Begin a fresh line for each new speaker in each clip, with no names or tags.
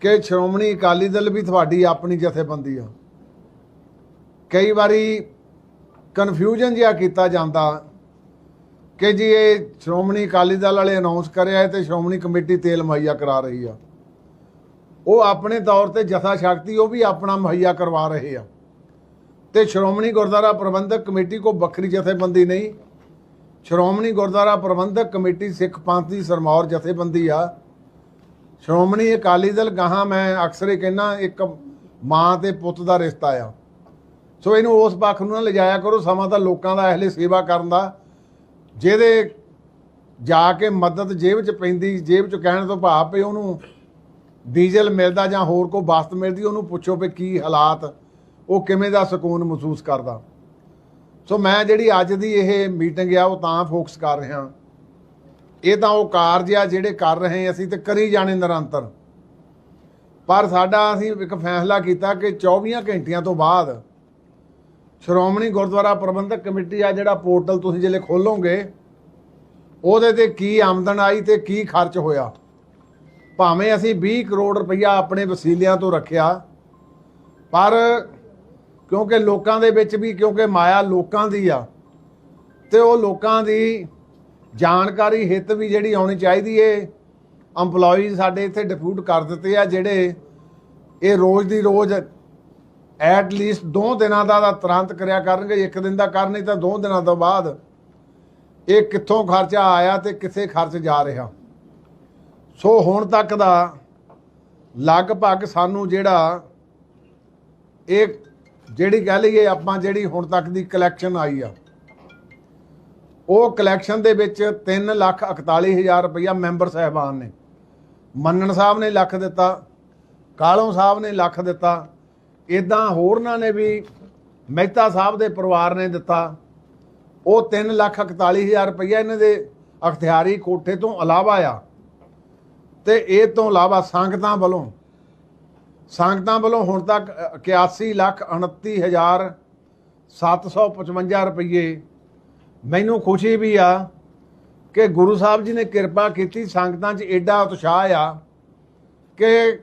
ਕਿ ਸ਼੍ਰੋਮਣੀ ਅਕਾਲੀ ਦਲ ਵੀ ਤੁਹਾਡੀ ਆਪਣੀ ਜਥੇਬੰਦੀ ਆ। ਕਈ ਵਾਰੀ ਕਨਫਿਊਜ਼ਨ ਜਿਹਾ ਕੀਤਾ ਜਾਂਦਾ ਕਿ ਜੀ ਇਹ ਸ਼੍ਰੋਮਣੀ ਅਕਾਲੀ ਦਲ ਵਾਲੇ ਅਨਾਉਂਸ ਕਰਿਆ ਹੈ ਤੇ ਸ਼੍ਰੋਮਣੀ ਕਮੇਟੀ ਤੇਲ ਮੁਹੱਈਆ ਕਰਾ ਰਹੀ ਆ। ਉਹ ਆਪਣੇ ਤੌਰ ਤੇ ਜਥਾ ਸ਼ਕਤੀ ਉਹ ਵੀ ਆਪਣਾ ਮੁਹੱਈਆ ਕਰਵਾ ਰਹੇ ਆ। ਤੇ ਸ਼੍ਰੋਮਣੀ ਗੁਰਦੁਆਰਾ ਪ੍ਰਬੰਧਕ ਕਮੇਟੀ ਕੋ ਵੱਖਰੀ ਜਥੇਬੰਦੀ ਨਹੀਂ। ਸ਼੍ਰੋਮਣੀ ਗੁਰਦੁਆਰਾ ਪ੍ਰਬੰਧਕ ਕਮੇਟੀ ਸਿੱਖ ਪੰਥ ਦੀ ਸਰਮੌਰ ਜਥੇਬੰਦੀ ਆ। ਸ਼੍ਰੋਮਣੀ ਅਕਾਲੀ ਦਲ ਗਾਹਾਂ ਮੈਂ ਅਕਸਰ ਹੀ ਕਹਿੰਦਾ, ਇੱਕ ਮਾਂ ਤੇ ਪੁੱਤ ਦਾ ਰਿਸ਼ਤਾ ਆ। ਸੋ ਇਹਨੂੰ ਉਸ ਪੱਖ ਨੂੰ ਨਾ ਲਿਜਾਇਆ ਕਰੋ, ਸਮਾਂ ਤਾਂ ਲੋਕਾਂ ਦਾ ਇਹਲੇ ਸੇਵਾ ਕਰਨ ਦਾ। ਜਿਹਦੇ ਜਾ ਕੇ ਮਦਦ ਜੇਬ 'ਚ ਪੈਂਦੀ, ਜੇਬ 'ਚ ਕਹਿਣ ਤੋਂ ਭਾਵ ਪਈ ਉਹਨੂੰ ਡੀਜ਼ਲ ਮਿਲਦਾ ਜਾਂ ਹੋਰ ਕੋਈ ਵਸਤ ਮਿਲਦੀ, ਉਹਨੂੰ ਪੁੱਛੋ ਵੀ ਕੀ ਹਾਲਾਤ, ਉਹ ਕਿਵੇਂ ਦਾ ਸਕੂਨ ਮਹਿਸੂਸ ਕਰਦਾ। ਸੋ ਮੈਂ ਜਿਹੜੀ ਅੱਜ ਦੀ ਇਹ ਮੀਟਿੰਗ ਆ, ਉਹ ਤਾਂ ਫੋਕਸ ਕਰ ਰਿਹਾ। ਇਹ ਤਾਂ ਉਹ ਕਾਰਜ ਆ, ਜਿਹੜੇ ਕਰ ਰਹੇ ਅਸੀਂ ਤੇ ਕਰੀ ਜਾਣੇ ਨਿਰੰਤਰ। ਪਰ ਸਾਡਾ ਅਸੀਂ ਇੱਕ ਫੈਸਲਾ ਕੀਤਾ ਕਿ 24 ਘੰਟਿਆਂ ਤੋਂ ਬਾਅਦ ਸ਼੍ਰੋਮਣੀ ਗੁਰਦੁਆਰਾ ਪ੍ਰਬੰਧਕ ਕਮੇਟੀ ਆ, ਜਿਹੜਾ ਪੋਰਟਲ ਤੁਸੀਂ ਜਿਹੜੇ ਖੋਲੋਗੇ, ਉਹਦੇ ਤੇ ਕੀ ਆਮਦਨ ਆਈ ਤੇ ਕੀ ਖਰਚ ਹੋਇਆ। ਭਾਵੇਂ ਅਸੀਂ 20 ਕਰੋੜ ਰੁਪਈਆ ਆਪਣੇ ਵਸੀਲਿਆਂ ਤੋਂ ਰੱਖਿਆ, ਪਰ ਕਿਉਂਕਿ ਲੋਕਾਂ ਦੇ ਵਿੱਚ ਵੀ, ਕਿਉਂਕਿ ਮਾਇਆ ਲੋਕਾਂ ਦੀ ਆ, ਤੇ ਉਹ ਲੋਕਾਂ ਦੀ ਜਾਣਕਾਰੀ ਹਿੱਤ ਵੀ ਜਿਹੜੀ ਆਉਣੀ ਚਾਹੀਦੀ ਏ। EMPLOYEES ਸਾਡੇ ਇੱਥੇ ਡਿਪਿਊਟ ਕਰ ਦਿੱਤੇ ਆ ਜਿਹੜੇ ਇਹ ਰੋਜ਼ ਦੀ ਰੋਜ਼ ਐਟ ਲੀਸਟ ਦੋ ਦਿਨਾਂ ਦਾ ਤੁਰੰਤ ਕਰਿਆ ਕਰਨਗੇ, ਇੱਕ ਦਿਨ ਦਾ ਕਰਨ ਨਹੀਂ ਤਾਂ ਦੋ ਦਿਨਾਂ ਤੋਂ ਬਾਅਦ ਇਹ ਕਿੱਥੋਂ ਖਰਚਾ ਆਇਆ ਤੇ ਕਿੱਥੇ ਖਰਚ ਜਾ ਰਿਹਾ। ਸੋ ਹੁਣ ਤੱਕ ਦਾ ਲਗਭਗ ਸਾਨੂੰ ਜਿਹੜਾ ਇਹ ਜਿਹੜੀ ਕਹਿ ਲਈਏ ਆਪਾਂ ਜਿਹੜੀ ਹੁਣ ਤੱਕ ਦੀ ਕਲੈਕਸ਼ਨ ਆਈ ਆ। ਉਹ ਕਲੈਕਸ਼ਨ ਦੇ ਵਿੱਚ 3 ਲੱਖ 41 ਹਜ਼ਾਰ ਰੁਪਇਆ ਮੈਂਬਰ ਸਾਹਿਬਾਨ ਨੇ। ਮੰਨਣ ਸਾਹਿਬ ਨੇ ਲੱਖ ਦਿੱਤਾ, ਕਾਲੋਂ ਸਾਹਿਬ ਨੇ ਲੱਖ ਦਿੱਤਾ ਇਦਾਂ ਹੋਰਨਾਂ ਨੇ ਵੀ ਮਹਿਤਾ ਸਾਹਿਬ ਦੇ ਪਰਿਵਾਰ ਨੇ ਦਿੱਤਾ। ਉਹ 3 ਲੱਖ 41 ਹਜ਼ਾਰ ਰੁਪਇਆ ਇਹਨਾਂ ਦੇ ਅਖਤਿਆਰੀ ਕੋਠੇ ਤੋਂ ਇਲਾਵਾ ਆ। ਤੇ ਇਹ ਤੋਂ ਇਲਾਵਾ ਸੰਗਤਾਂ ਵੱਲੋਂ ਸੰਗਤਾਂ ਵੱਲੋਂ ਹੁਣ ਤੱਕ 81 ਲੱਖ 29 ਹਜ਼ਾਰ 755 ਰੁਪਏ ਮੈਨੂੰ ਖੁਸ਼ੀ ਵੀ ਆ ਕਿ ਗੁਰੂ ਸਾਹਿਬ ਜੀ ਨੇ ਕਿਰਪਾ ਕੀਤੀ, ਸੰਗਤਾਂ 'ਚ ਐਡਾ ਉਤਸ਼ਾਹ ਆ ਕਿ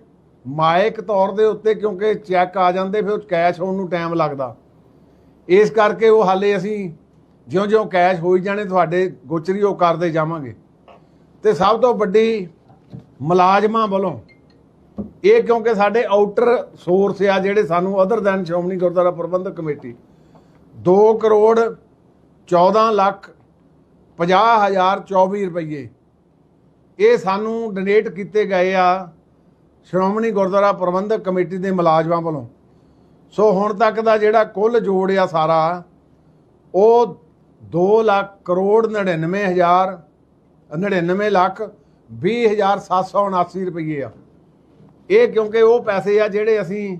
ਮਾਇਕ ਤੌਰ ਦੇ ਉੱਤੇ ਕਿਉਂਕਿ ਚੈੱਕ ਆ ਜਾਂਦੇ, ਫਿਰ ਕੈਸ਼ ਹੋਣ ਨੂੰ ਟਾਈਮ ਲੱਗਦਾ। ਇਸ ਕਰਕੇ ਉਹ ਹਾਲੇ ਅਸੀਂ ਜਿਉਂ-ਜਿਉਂ ਕੈਸ਼ ਹੋਈ ਜਾਣੇ, ਤੁਹਾਡੇ ਗੋਚਰੀ ਉਹ ਕਰਦੇ ਜਾਵਾਂਗੇ। ਤੇ ਸਭ ਤੋਂ ਵੱਡੀ ਮੁਲਾਜ਼ਮਾਂ ਵੱਲੋਂ ਇਹ ਕਿਉਂਕਿ ਸਾਡੇ ਆਊਟਰ ਸੋਰਸ ਆ ਜਿਹੜੇ ਸਾਨੂੰ other than Shiromani Gurdwara Prabandhak committee 2 crore 14 lakh 50 ਹਜ਼ਾਰ 24 ਰੁਪਏ ਇਹ ਸਾਨੂੰ ਡੋਨੇਟ ਕੀਤੇ ਗਏ ਆ ਸ਼੍ਰੋਮਣੀ ਗੁਰਦੁਆਰਾ ਪ੍ਰਬੰਧਕ ਕਮੇਟੀ ਦੇ ਮੁਲਾਜ਼ਮਾਂ ਵੱਲੋਂ। ਸੋ ਹੁਣ ਤੱਕ ਦਾ ਜਿਹੜਾ ਕੁੱਲ ਜੋੜ ਆ ਸਾਰਾ, ਉਹ 2 ਲੱਖ ਕਰੋੜ 99 ਹਜ਼ਾਰ 99 ਲੱਖ 20 ਹਜ਼ਾਰ 779 ਰੁਪਏ ਆ। ਇਹ ਕਿਉਂਕਿ ਉਹ ਪੈਸੇ ਆ ਜਿਹੜੇ ਅਸੀਂ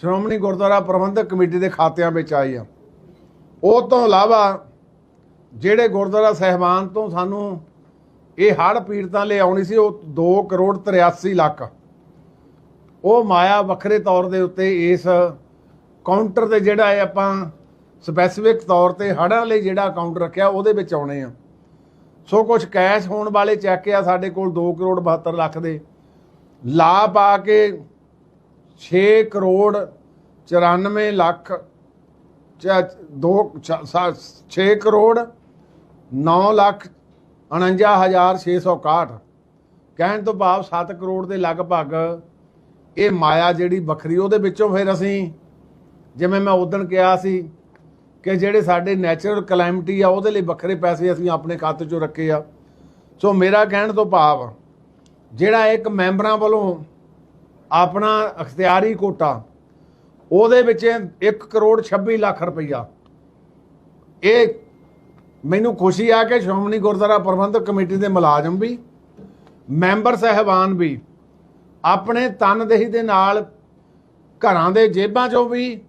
ਸ਼੍ਰੋਮਣੀ ਗੁਰਦੁਆਰਾ ਪ੍ਰਬੰਧਕ ਕਮੇਟੀ ਦੇ ਖਾਤਿਆਂ ਵਿੱਚ ਆਏ ਆ। ਉਹ ਤੋਂ ਇਲਾਵਾ ਜਿਹੜੇ ਗੁਰਦੁਆਰਾ ਸਹਿਬਾਨ ਤੋਂ ਸਾਨੂੰ ਇਹ ਹੜ੍ਹ ਪੀੜਤਾਂ ਲਈ ਆਉਣੀ ਸੀ, ਉਹ 2 ਕਰੋੜ 83 ਲੱਖ। ਉਹ ਮਾਇਆ ਵੱਖਰੇ ਤੌਰ ਦੇ ਉੱਤੇ ਇਸ ਕਾਊਂਟਰ ਤੇ ਜਿਹੜਾ ਹੈ ਆਪਾਂ ਸਪੈਸੀਫਿਕ ਤੌਰ ਤੇ ਹੜ੍ਹਾਂ ਲਈ ਜਿਹੜਾ ਅਕਾਊਂਟ ਰੱਖਿਆ, ਉਹਦੇ ਵਿੱਚ ਆਉਣੇ ਆ। ਸੋ ਕੁਝ ਕੈਸ਼ ਹੋਣ ਵਾਲੇ ਚੈੱਕ ਆ ਸਾਡੇ ਕੋਲ 2 ਕਰੋੜ 72 ਲੱਖ ਦੇ। ਲਾ ਪਾ ਕੇ 6 ਕਰੋੜ 94 ਲੱਖ 2 6 ਕਰੋੜ 9 ਲੱਖ 49661 ਕਹਿਣ ਤੋਂ ਭਾਵ 7 ਕਰੋੜ ਦੇ ਲਗਭਗ ਇਹ ਮਾਇਆ ਜਿਹੜੀ ਵੱਖਰੀ, ਉਹਦੇ ਵਿੱਚੋਂ ਫਿਰ ਅਸੀਂ, ਜਿਵੇਂ ਮੈਂ ਉਦੋਂ ਕਿਹਾ ਸੀ ਕਿ ਜਿਹੜੇ ਸਾਡੇ ਨੈਚੁਰਲ ਕਲੈਮਿਟੀ ਆ, ਉਹਦੇ ਲਈ ਵੱਖਰੇ ਪੈਸੇ ਅਸੀਂ ਆਪਣੇ ਖਾਤੇ 'ਚੋਂ ਰੱਖੇ ਆ। ਸੋ ਮੇਰਾ ਕਹਿਣ ਤੋਂ ਭਾਵ, ਜਿਹੜਾ ਇੱਕ ਮੈਂਬਰਾਂ ਵੱਲੋਂ ਆਪਣਾ ਅਖਤਿਆਰੀ ਕੋਟਾ, ਉਹਦੇ ਵਿੱਚ 1 ਕਰੋੜ 26 ਲੱਖ ਰੁਪਈਆ, ਇਹ ਮੈਨੂੰ ਖੁਸ਼ੀ ਆ ਕਿ ਸ਼੍ਰੋਮਣੀ ਗੁਰਦੁਆਰਾ ਪ੍ਰਬੰਧਕ ਕਮੇਟੀ ਦੇ ਮੁਲਾਜ਼ਮ ਵੀ, ਮੈਂਬਰ ਸਹਿਬਾਨ ਵੀ, ਆਪਣੇ ਤਨਦੇਹੀ ਦੇ ਨਾਲ ਘਰਾਂ ਦੇ ਜੇਬਾਂ ਚੋਂ ਵੀ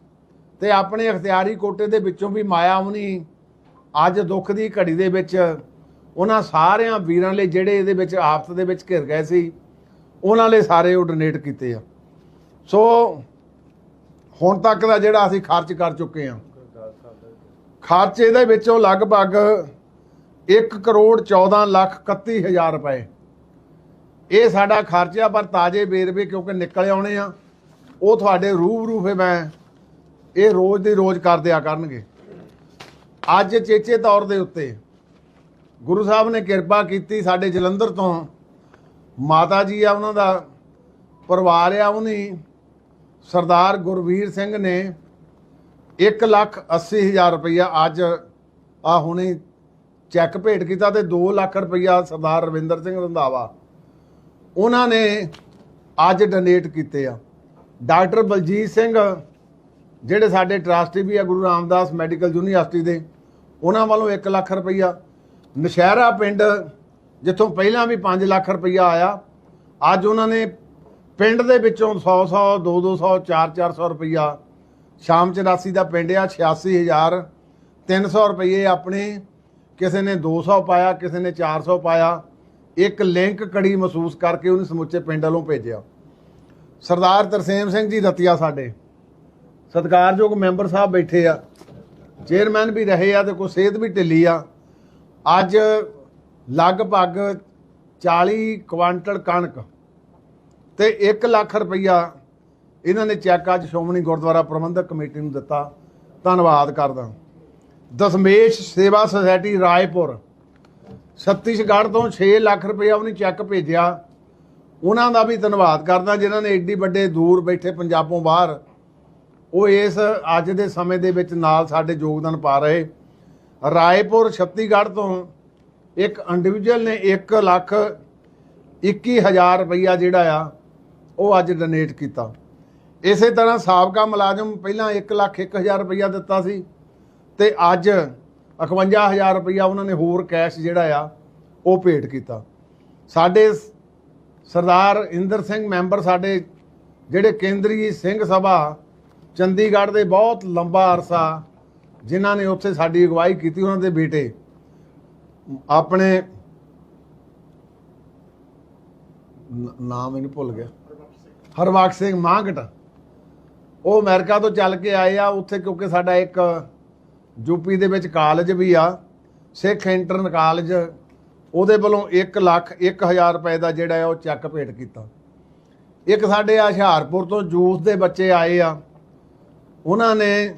ਤੇ ਆਪਣੇ ਅਖਤਿਆਰੀ ਕੋਟੇ ਦੇ ਵਿੱਚੋਂ ਵੀ ਮਾਇਆ ਉਹਨੀ ਅੱਜ ਦੁੱਖ ਦੀ ਘੜੀ ਦੇ ਵਿੱਚ ਉਹਨਾਂ ਸਾਰਿਆਂ ਵੀਰਾਂ ਲਈ ਜਿਹੜੇ ਇਹਦੇ ਵਿੱਚ ਆਫਤ ਦੇ ਵਿੱਚ ਘਿਰ ਗਏ ਸੀ, ਉਹਨਾਂ ਲਈ ਸਾਰੇ ਉਹ ਡੋਨੇਟ ਕੀਤੇ ਆ। ਸੋ ਹੁਣ ਤੱਕ ਦਾ ਜਿਹੜਾ ਅਸੀਂ ਖਰਚ ਕਰ ਚੁੱਕੇ ਆ ਖਰਚ ਇਹਦੇ ਵਿੱਚੋਂ ਲਗਭਗ 1 ਕਰੋੜ 14 ਲੱਖ 31 ਹਜ਼ਾਰ ਰੁਪਏ। ਇਹ ਸਾਡਾ ਖਰਚਾ ਪਰ ਤਾਜ਼ੇ ਵੇਰਵੇ ਕਿਉਂਕਿ ਨਿਕਲ ਆਉਣੇ ਆ, ਉਹ ਤੁਹਾਡੇ ਰੂਬਰੂ ਫੇ ਮੈਂ ਇਹ ਰੋਜ਼ ਦੀ ਰੋਜ਼ ਕਰ ਦਿਆ ਕਰਨਗੇ। ਅੱਜ ਚੇਚੇ ਤੌਰ ਦੇ ਉੱਤੇ ਗੁਰੂ ਸਾਹਿਬ ਨੇ ਕਿਰਪਾ ਕੀਤੀ ਸਾਡੇ ਜਲੰਧਰ ਤੋਂ। ਮਾਤਾ ਜੀ ਆ, ਉਹਨਾਂ ਦਾ ਪਰਿਵਾਰ ਆ, ਉਹਨੀ ਸਰਦਾਰ ਗੁਰਵੀਰ ਸਿੰਘ ਨੇ 1 ਲੱਖ 80 ਹਜ਼ਾਰ ਰੁਪਈਆ ਅੱਜ ਆ ਹੁਣੇ ਚੈੱਕ ਭੇਟ ਕੀਤਾ ਤੇ 2 ਲੱਖ ਰੁਪਈਆ ਸਰਦਾਰ ਰਵਿੰਦਰ ਸਿੰਘ ਰੰਧਾਵਾ, ਉਹਨਾਂ ਨੇ ਅੱਜ ਡੋਨੇਟ ਕੀਤੇ ਆ। ਡਾਕਟਰ ਬਲਜੀਤ ਸਿੰਘ, ਜਿਹੜੇ ਸਾਡੇ ਟਰਸਟੀ ਵੀ ਆ ਗੁਰੂ ਰਾਮਦਾਸ ਮੈਡੀਕਲ ਯੂਨੀਵਰਸਿਟੀ ਦੇ, ਉਹਨਾਂ ਵੱਲੋਂ 1 ਲੱਖ ਰੁਪਈਆ। ਨਸ਼ਹਿਰਾ ਪਿੰਡ, ਜਿੱਥੋਂ ਪਹਿਲਾਂ ਵੀ 5 ਲੱਖ ਰੁਪਈਆ ਆਇਆ, ਅੱਜ ਉਹਨਾਂ ਨੇ ਪਿੰਡ ਦੇ ਵਿੱਚੋਂ 100 100 2 200 4 400 ਰੁਪਈਆ ਸ਼ਾਮ 84 ਦਾ ਪਿੰਡ ਆ 86000 300 ਰੁਪਏ ਆਪਣੇ। ਕਿਸੇ ਨੇ 200 ਪਾਇਆ, ਕਿਸੇ ਨੇ 400 ਪਾਇਆ। ਇੱਕ ਲਿੰਕ ਕੜੀ ਮਹਿਸੂਸ ਕਰਕੇ ਉਹਨੇ ਸਮੁੱਚੇ ਪਿੰਡ ਵੱਲੋਂ ਭੇਜਿਆ। ਸਰਦਾਰ ਤਰਸੇਮ ਸਿੰਘ ਜੀ ਰਤੀਆ ਸਾਡੇ। ਸਤਿਕਾਰਯੋਗ ਮੈਂਬਰ ਸਾਹਿਬ ਬੈਠੇ ਆ। ਚੇਅਰਮੈਨ ਵੀ ਰਹੇ ਆ ਤੇ ਕੋਈ ਸਿਹਤ ਵੀ ਢਿੱਲੀ ਆ। ਅੱਜ ਲਗਭਗ 40 ਕੁਆਂਟਲ ਕਣਕ ਤੇ 1 ਲੱਖ ਰੁਪਈਆ ਇਹਨਾਂ ਨੇ ਚੈੱਕ ਅੱਜ ਸ਼੍ਰੋਮਣੀ ਗੁਰਦੁਆਰਾ ਪ੍ਰਬੰਧਕ ਕਮੇਟੀ ਨੂੰ ਦਿੱਤਾ। ਧੰਨਵਾਦ ਕਰਦਾ ਦਸਮੇਸ਼ ਸੇਵਾ ਸੁਸਾਇਟੀ ਰਾਏਪੁਰ, ਛੱਤੀਸਗੜ੍ਹ ਤੋਂ 6 ਲੱਖ ਰੁਪਈਆ ਉਹਨੇ ਚੈੱਕ ਭੇਜਿਆ। ਉਹਨਾਂ ਦਾ ਵੀ ਧੰਨਵਾਦ ਕਰਦਾ, ਜਿਨ੍ਹਾਂ ਨੇ ਏਡੀ ਵੱਡੇ ਦੂਰ ਬੈਠੇ ਪੰਜਾਬੋਂ ਬਾਹਰ। ਉਹ ਇਸ ਅੱਜ ਦੇ ਸਮੇਂ ਦੇ ਵਿੱਚ ਨਾਲ ਸਾਡੇ ਯੋਗਦਾਨ ਪਾ ਰਹੇ। ਰਾਏਪੁਰ ਛੱਤੀਗੜ੍ਹ ਤੋਂ ਇੱਕ ਇੰਡੀਵਿਜੂਅਲ ਨੇ 1 ਲੱਖ 21000 ਰੁਪਈਆ ਜਿਹੜਾ ਆ, ਉਹ ਅੱਜ ਡੋਨੇਟ ਕੀਤਾ। ਇਸੇ ਤਰ੍ਹਾਂ ਸਾਬਕਾ ਮੁਲਾਜ਼ਮ ਪਹਿਲਾਂ 1 ਲੱਖ 1000 ਰੁਪਈਆ ਦਿੱਤਾ ਸੀ ਤੇ ਅੱਜ 51000 ਰੁਪਈਆ ਉਹਨਾਂ ਨੇ ਹੋਰ ਕੈਸ਼ ਜਿਹੜਾ ਆ, ਉਹ ਭੇਟ ਕੀਤਾ। ਸਾਡੇ ਸਰਦਾਰ ਇੰਦਰ ਸਿੰਘ ਮੈਂਬਰ ਸਾਡੇ ਜਿਹੜੇ ਕੇਂਦਰੀ ਸਿੰਘ ਸਭਾ, ਚੰਡੀਗੜ੍ਹ ਦੇ ਬਹੁਤ ਲੰਬਾ ਅਰਸਾ ਜਿਨ੍ਹਾਂ ਨੇ ਉੱਥੇ ਸਾਡੀ ਅਗਵਾਈ ਕੀਤੀ ਉਹਨਾਂ ਦੇ ਬੇਟੇ। ਆਪਣੇ ਨਾਮ ਇਹਨੂੰ ਭੁੱਲ ਗਿਆ। ਹਰਵਾਕ ਸਿੰਘ ਮਾਂਗਟ। ਉਹ ਅਮਰੀਕਾ ਤੋਂ ਚੱਲ ਕੇ ਆਏ ਆ, ਉੱਥੇ ਕਿਉਂਕਿ ਸਾਡਾ ਇੱਕ ਯੂਪੀ ਦੇ ਵਿੱਚ ਕਾਲਜ ਵੀ ਆ, ਸਿੱਖ ਇੰਟਰਨ ਕਾਲਜ ਉਹਦੇ ਵੱਲੋਂ 1 ਲੱਖ 1000 ਰੁਪਏ ਦਾ ਜਿਹੜਾ ਹੈ ਉਹ ਚੈੱਕ ਭੇਟ ਕੀਤਾ। ਇੱਕ ਸਾਡੇ ਆ ਹੁਸ਼ਿਆਰਪੁਰ ਤੋਂ ਜੂਸ ਦੇ ਬੱਚੇ ਆਏ ਆ, ਉਹਨਾਂ ਨੇ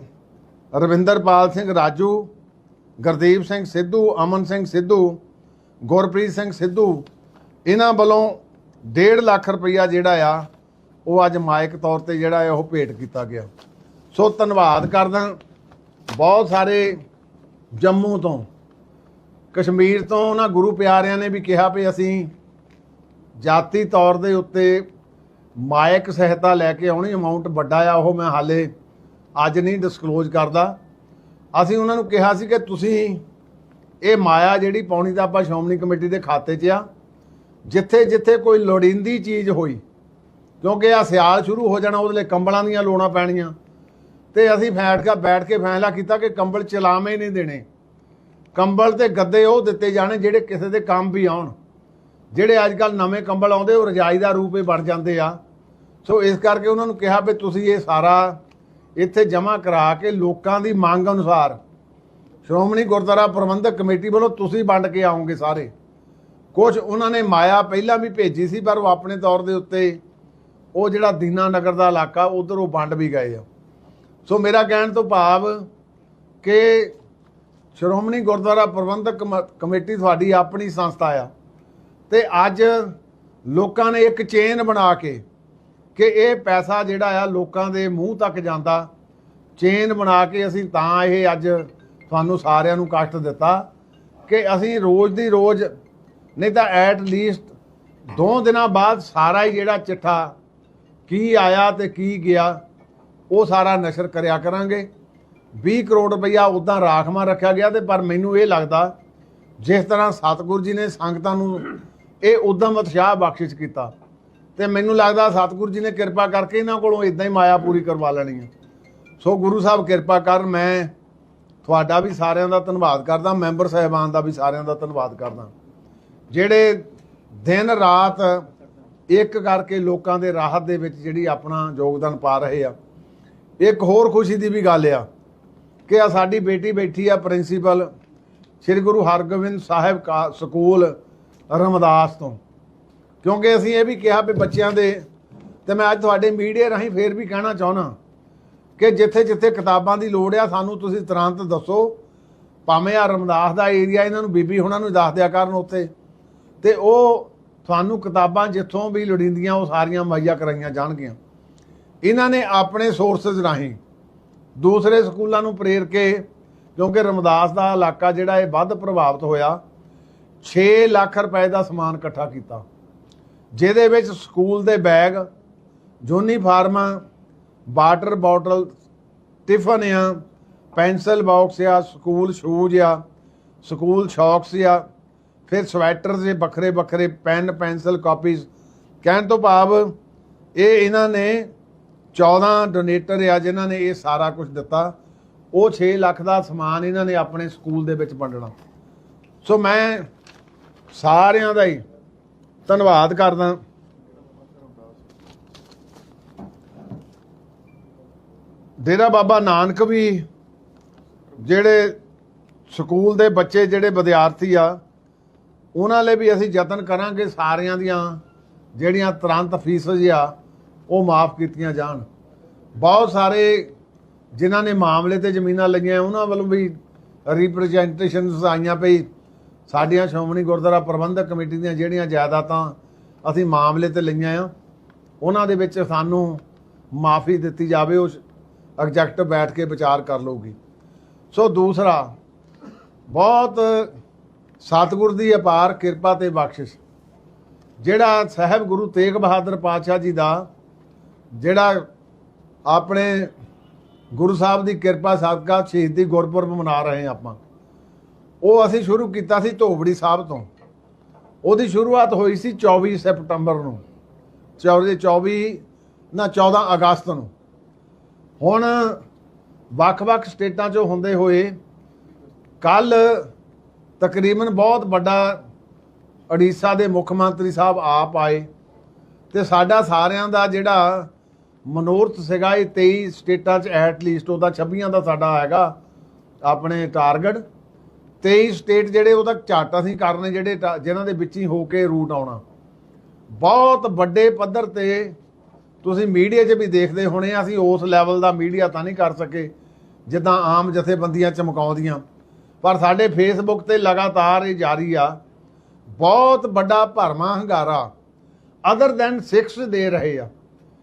ਰਵਿੰਦਰਪਾਲ ਸਿੰਘ ਰਾਜੂ, ਗੁਰਦੀਪ ਸਿੰਘ ਸਿੱਧੂ, ਅਮਨ ਸਿੰਘ ਸਿੱਧੂ, ਗੁਰਪ੍ਰੀਤ ਸਿੰਘ ਸਿੱਧੂ, ਇਹਨਾਂ ਵੱਲੋਂ 1.5 ਲੱਖ ਰੁਪਈਆ ਜਿਹੜਾ ਆ ਉਹ ਅੱਜ ਮਾਇਕ ਤੌਰ ਤੇ ਜਿਹੜਾ ਹੈ ਉਹ ਭੇਟ ਕੀਤਾ ਗਿਆ। ਸੋ ਧੰਨਵਾਦ ਕਰਦਾ ਬਹੁਤ ਸਾਰੇ ਜੰਮੂ ਤੋਂ, ਕਸ਼ਮੀਰ ਤੋਂ ਉਹਨਾਂ ਗੁਰੂ ਪਿਆਰਿਆਂ ਨੇ ਵੀ ਕਿਹਾ ਵੀ ਅਸੀਂ ਜਾਤੀ ਤੌਰ ਦੇ ਉੱਤੇ ਮਾਇਕ ਸਹਾਇਤਾ ਲੈ ਕੇ ਆਉਣੀ ਅਮਾਉਂਟ ਵੱਡਾ ਆ, ਉਹ ਮੈਂ ਹਾਲੇ ਅੱਜ ਨਹੀਂ ਡਿਸਕਲੋਜ਼ ਕਰਦਾ। ਅਸੀਂ ਉਹਨਾਂ ਨੂੰ ਕਿਹਾ ਸੀ ਕਿ ਤੁਸੀਂ ਇਹ ਮਾਇਆ ਜਿਹੜੀ ਪਾਉਣੀ ਤਾਂ ਆਪਾਂ ਸ਼੍ਰੋਮਣੀ ਕਮੇਟੀ ਦੇ ਖਾਤੇ 'ਚ ਆ ਜਿੱਥੇ ਜਿੱਥੇ ਕੋਈ ਲੋੜੀਂਦੀ ਚੀਜ਼ ਹੋਈ ਕਿਉਂਕਿ ਆ ਸਿਆਲ ਸ਼ੁਰੂ ਹੋ ਜਾਣਾ, ਉਹਦੇ ਲਈ ਕੰਬਲਾਂ ਦੀਆਂ ਲੋੜਾਂ ਪੈਣੀਆਂ। ਤੇ ਅਸੀਂ ਫੈਟ ਕੇ ਬੈਠ ਕੇ ਫੈਸਲਾ ਕੀਤਾ ਕਿ ਕੰਬਲ ਚਲਾਵੇਂ ਨਹੀਂ ਦੇਣੇ। ਕੰਬਲ ਤੇ ਗੱਦੇ ਉਹ ਦਿੱਤੇ ਜਾਣੇ ਜਿਹੜੇ ਕਿਸੇ ਦੇ ਕੰਮ ਵੀ ਆਉਣ। ਜਿਹੜੇ ਅੱਜ ਕੱਲ ਨਵੇਂ ਕੰਬਲ ਆਉਂਦੇ, ਉਹ ਰਜਾਈ ਦਾ ਰੂਪ ਹੀ ਬਣ ਜਾਂਦੇ ਆ। ਸੋ ਇਸ ਕਰਕੇ ਉਹਨਾਂ ਨੂੰ ਕਿਹਾ ਵੀ ਤੁਸੀਂ ਇਹ ਸਾਰਾ ਇੱਥੇ ਜਮ੍ਹਾਂ ਕਰਾ ਕੇ ਲੋਕਾਂ ਦੀ ਮੰਗ ਅਨੁਸਾਰ ਸ਼੍ਰੋਮਣੀ ਗੁਰਦੁਆਰਾ ਪ੍ਰਬੰਧਕ ਕਮੇਟੀ ਵੱਲੋਂ ਤੁਸੀਂ ਵੰਡ ਕੇ ਆਉਂਗੇ ਸਾਰੇ। ਕੁਝ ਉਹਨਾਂ ਨੇ ਮਾਇਆ ਪਹਿਲਾਂ ਵੀ ਭੇਜੀ ਸੀ, ਪਰ ਉਹ ਆਪਣੇ ਤੌਰ ਦੇ ਉੱਤੇ ਉਹ ਜਿਹੜਾ ਦੀਨਾ ਨਗਰ ਦਾ ਇਲਾਕਾ, ਉਧਰ ਉਹ ਵੰਡ ਵੀ ਗਏ ਆ। ਸੋ ਮੇਰਾ ਕਹਿਣ ਤੋਂ ਭਾਵ ਕਿ ਸ਼੍ਰੋਮਣੀ ਗੁਰਦੁਆਰਾ ਪ੍ਰਬੰਧਕ ਕਮ- ਕਮੇਟੀ ਤੁਹਾਡੀ ਆਪਣੀ ਸੰਸਥਾ ਆ ਤੇ ਅੱਜ ਲੋਕਾਂ ਨੇ ਇੱਕ ਚੇਨ ਬਣਾ ਕੇ ਕਿ ਇਹ ਪੈਸਾ ਜਿਹੜਾ ਆ ਲੋਕਾਂ ਦੇ ਮੂੰਹ ਤੱਕ ਜਾਂਦਾ। ਚੇਨ ਬਣਾ ਕੇ ਅਸੀਂ ਤਾਂ ਇਹ ਅੱਜ ਤੁਹਾਨੂੰ ਸਾਰਿਆਂ ਨੂੰ ਕਸ਼ਟ ਦਿੱਤਾ ਕਿ ਅਸੀਂ ਰੋਜ਼ ਦੀ ਰੋਜ਼, ਨਹੀਂ ਤਾਂ ਐਟ ਲੀਸਟ ਦੋ ਦਿਨਾਂ ਬਾਅਦ ਸਾਰਾ ਹੀ ਜਿਹੜਾ ਚਿੱਠਾ ਕੀ ਆਇਆ ਤੇ ਕੀ ਗਿਆ, ਉਹ ਸਾਰਾ ਨਸ਼ਰ ਕਰਿਆ ਕਰਾਂਗੇ। 20 ਕਰੋੜ ਰੁਪਈਆ ਉਦਾਂ ਰਾਖਵਾਂ ਰੱਖਿਆ ਗਿਆ ਤੇ ਪਰ ਮੈਨੂੰ ਇਹ ਲੱਗਦਾ, ਜਿਸ ਤਰ੍ਹਾਂ ਸਤਿਗੁਰੂ ਜੀ ਨੇ ਸੰਗਤਾਂ ਨੂੰ ਇਹ ਉਦਮ ਉਤਸ਼ਾਹ ਬਖਸ਼ਿਸ਼ ਕੀਤਾ, ਤੇ ਮੈਨੂੰ ਲੱਗਦਾ ਸਤਿਗੁਰੂ ਜੀ ਨੇ ਕਿਰਪਾ ਕਰਕੇ ਇਹਨਾਂ ਕੋਲੋਂ ਇਦਾਂ ਹੀ ਮਾਇਆ ਪੂਰੀ ਕਰਵਾ ਲੈਣੀ ਹੈ। ਸੋ ਗੁਰੂ ਸਾਹਿਬ ਕਿਰਪਾ ਕਰਨ ਮੈਂ ਤੁਹਾਡਾ ਵੀ ਸਾਰਿਆਂ ਦਾ ਧੰਨਵਾਦ ਕਰਦਾ, ਮੈਂਬਰ ਸਾਹਿਬਾਨ ਦਾ ਵੀ ਸਾਰਿਆਂ ਦਾ ਧੰਨਵਾਦ ਕਰਦਾ। ਜਿਹੜੇ ਦਿਨ ਰਾਤ ਇੱਕ ਕਰਕੇ ਲੋਕਾਂ ਦੇ ਰਾਹਤ ਦੇ ਵਿੱਚ ਜਿਹੜੀ ਆਪਣਾ ਯੋਗਦਾਨ ਪਾ ਰਹੇ ਆ। ਇੱਕ ਹੋਰ ਖੁਸ਼ੀ ਦੀ ਵੀ ਗੱਲ ਆ ਕਿ ਆ ਸਾਡੀ ਬੇਟੀ ਬੈਠੀ ਆ ਪ੍ਰਿੰਸੀਪਲ ਸ੍ਰੀ ਗੁਰੂ ਹਰਗੋਬਿੰਦ ਸਾਹਿਬ ਕਾ ਸਕੂਲ ਰਮਦਾਸ ਤੋਂ। ਕਿਉਂਕਿ ਅਸੀਂ ਇਹ ਵੀ ਕਿਹਾ ਵੀ ਬੱਚਿਆਂ ਦੇ ਤੇ ਮੈਂ ਅੱਜ ਤੁਹਾਡੇ ਮੀਡੀਆ ਰਾਹੀਂ ਫੇਰ ਵੀ ਕਹਿਣਾ ਚਾਹੁੰਦਾ ਕਿ ਜਿੱਥੇ ਜਿੱਥੇ ਕਿਤਾਬਾਂ ਦੀ ਲੋੜ ਆ, ਸਾਨੂੰ ਤੁਸੀਂ ਤੁਰੰਤ ਦੱਸੋ। ਭਾਵੇਂ ਆ ਰਮਦਾਸ ਦਾ ਏਰੀਆ ਇਹਨਾਂ ਨੂੰ ਬੀਬੀ ਹੁਣਾਂ ਨੂੰ ਦੱਸ ਦਿਆ ਕਰਨ ਉੱਥੇ। ਤੇ ਉਹ ਤੁਹਾਨੂੰ ਕਿਤਾਬਾਂ ਜਿੱਥੋਂ ਵੀ ਲੋੜੀਂਦੀਆਂ ਉਹ ਸਾਰੀਆਂ ਮੁਹੱਈਆ ਕਰਾਈਆਂ ਜਾਣਗੀਆਂ। ਇਹਨਾਂ ਨੇ ਆਪਣੇ ਸੋਰਸਸ ਰਾਹੀਂ ਦੂਸਰੇ ਸਕੂਲਾਂ ਨੂੰ ਪ੍ਰੇਰ ਕੇ, ਕਿਉਂਕਿ ਰਮਦਾਸ ਦਾ ਇਲਾਕਾ ਜਿਹੜਾ ਇਹ ਵੱਧ ਪ੍ਰਭਾਵਿਤ ਹੋਇਆ 6 ਲੱਖ ਰੁਪਏ ਦਾ ਸਮਾਨ ਇਕੱਠਾ ਕੀਤਾ। ਜਿਹਦੇ ਵਿੱਚ ਸਕੂਲ ਦੇ ਬੈਗ, ਯੂਨੀਫਾਰਮਾਂ, ਵਾਟਰ ਬੋਟਲ, ਟਿਫਨ ਆ, ਪੈਨਸਲ ਬਾਕਸ ਆ, ਸਕੂਲ ਸ਼ੂਜ਼ ਆ, ਸਕੂਲ ਸ਼ੌਕਸ ਆ ਫਿਰ ਸਵੈਟਰ ਦੇ ਵੱਖਰੇ ਵੱਖਰੇ ਪੈਨ, ਪੈਨਸਲ, ਕਾਪੀਜ਼। ਕਹਿਣ ਤੋਂ ਭਾਵ ਇਹ ਇਹਨਾਂ ਨੇ 14 ਡੋਨੇਟਰ ਆ ਜਿਨ੍ਹਾਂ ਨੇ ਇਹ ਸਾਰਾ ਕੁਝ ਦਿੱਤਾ। ਉਹ 6 ਲੱਖ ਦਾ ਸਮਾਨ ਇਹਨਾਂ ਨੇ ਆਪਣੇ ਸਕੂਲ ਦੇ ਵਿੱਚ ਵੰਡਣਾ। ਸੋ ਮੈਂ ਸਾਰਿਆਂ ਦਾ ਹੀ ਧੰਨਵਾਦ ਕਰਦਾ। ਡੇਰਾ ਬਾਬਾ ਨਾਨਕ ਵੀ ਜਿਹੜੇ ਸਕੂਲ ਦੇ ਬੱਚੇ, ਜਿਹੜੇ ਵਿਦਿਆਰਥੀ ਆ ਉਹਨਾਂ ਲਈ ਵੀ ਅਸੀਂ ਯਤਨ ਕਰਾਂਗੇ ਸਾਰਿਆਂ ਦੀਆਂ, ਜਿਹੜੀਆਂ ਤੁਰੰਤ ਫੀਸਜ਼ ਆ, ਉਹ ਮਾਫ ਕੀਤੀਆਂ ਜਾਣ। ਬਹੁਤ ਸਾਰੇ ਜਿਨ੍ਹਾਂ ਨੇ ਮਾਮਲੇ ਤੇ ਜ਼ਮੀਨਾਂ ਲਈਆਂ, ਉਹਨਾਂ ਵੱਲੋਂ ਵੀ ਰਿਪਰੈਜ਼ੈਂਟੇਸ਼ਨਸ ਆਈਆਂ ਪਈ। ਸਾਡੀਆਂ ਸ਼੍ਰੋਮਣੀ ਗੁਰਦੁਆਰਾ ਪ੍ਰਬੰਧਕ ਕਮੇਟੀ ਦੀਆਂ ਜਿਹੜੀਆਂ ਜਾਇਦਾਦਾਂ ਅਸੀਂ ਮਾਮਲੇ ਤੇ ਲਈਆਂ ਆ, ਉਹਨਾਂ ਦੇ ਵਿੱਚ ਸਾਨੂੰ ਮਾਫੀ ਦਿੱਤੀ ਜਾਵੇ ਉਸ ਐਗਜੈਕਟ ਬੈਠ ਕੇ ਵਿਚਾਰ ਕਰ ਲਊਗੀ। ਸੋ ਦੂਸਰਾ, ਬਹੁਤ ਸਤਿਗੁਰ ਦੀ ਅਪਾਰ ਕਿਰਪਾ ਤੇ ਬਖਸ਼ਿਸ਼। ਜਿਹੜਾ ਸਾਹਿਬ ਗੁਰੂ ਤੇਗ ਬਹਾਦਰ ਪਾਤਸ਼ਾਹ ਜੀ ਦਾ, ਜਿਹੜਾ ਆਪਣੇ ਗੁਰੂ ਸਾਹਿਬ ਦੀ ਕਿਰਪਾ, ਸਦਕਾ, ਸ਼ਹੀਦੀ ਗੁਰਪੁਰਬ ਮਨਾ ਰਹੇ ਹਾਂ ਆਪਾਂ, ਉਹ ਅਸੀਂ ਸ਼ੁਰੂ ਕੀਤਾ ਸੀ ਧੋਬੜੀ ਸਾਹਿਬ ਤੋਂ। ਉਹਦੀ ਸ਼ੁਰੂਆਤ ਹੋਈ ਸੀ 24 ਸਪਟੰਬਰ ਨੂੰ 24 24 ਨਾ 14 ਅਗਸਤ ਨੂੰ। ਹੁਣ ਵੱਖ-ਵੱਖ ਸਟੇਟਾਂ 'ਚੋਂ ਹੁੰਦੇ ਹੋਏ ਕੱਲ ਤਕਰੀਬਨ ਬਹੁਤ ਵੱਡਾ ਉੜੀਸਾ ਦੇ ਮੁੱਖ ਮੰਤਰੀ ਸਾਹਿਬ ਆਪ ਆਏ ਤੇ ਸਾਡਾ ਸਾਰਿਆਂ ਦਾ ਜਿਹੜਾ ਮਨੋਰਥ ਸੀਗਾ ਇਹ 23 ਸਟੇਟਾਂ 'ਚ ਐਟ ਲੀਸਟ ਉਹਦਾ 26 ਦਾ ਸਾਡਾ ਹੈਗਾ ਆਪਣੇ ਟਾਰਗੇਟ। 23 ਸਟੇਟ ਜਿਹੜੇ ਉਹਦਾ ਝਾਟ ਅਸੀਂ ਕਰਨੇ ਜਿਹੜੇ ਟਾ- ਜਿਨ੍ਹਾਂ ਦੇ ਵਿੱਚ ਹੀ ਹੋ ਕੇ ਰੂਟ ਆਉਣਾ। ਬਹੁਤ ਵੱਡੇ ਪੱਧਰ ਤੇ ਤੁਸੀਂ ਮੀਡੀਆ 'ਚ ਵੀ ਦੇਖਦੇ ਹੋਣੇ ਅਸੀਂ ਉਸ ਲੈਵਲ ਦਾ ਮੀਡੀਆ ਤਾਂ ਨਹੀਂ ਕਰ ਸਕੇ, ਜਿੱਦਾਂ ਆਮ ਜਥੇਬੰਦੀਆਂ ਚਮਕਾਉਂਦੀਆਂ। ਪਰ ਸਾਡੇ ਫੇਸਬੁੱਕ ਤੇ ਲਗਾਤਾਰ ਇਹ ਜਾਰੀ ਆ, ਬਹੁਤ ਵੱਡਾ ਭਰਮਾ ਹੰਗਾਰਾ ਅਦਰ ਦੈਨ ਸਿਕਸ ਦੇ ਰਹੇ ਆ।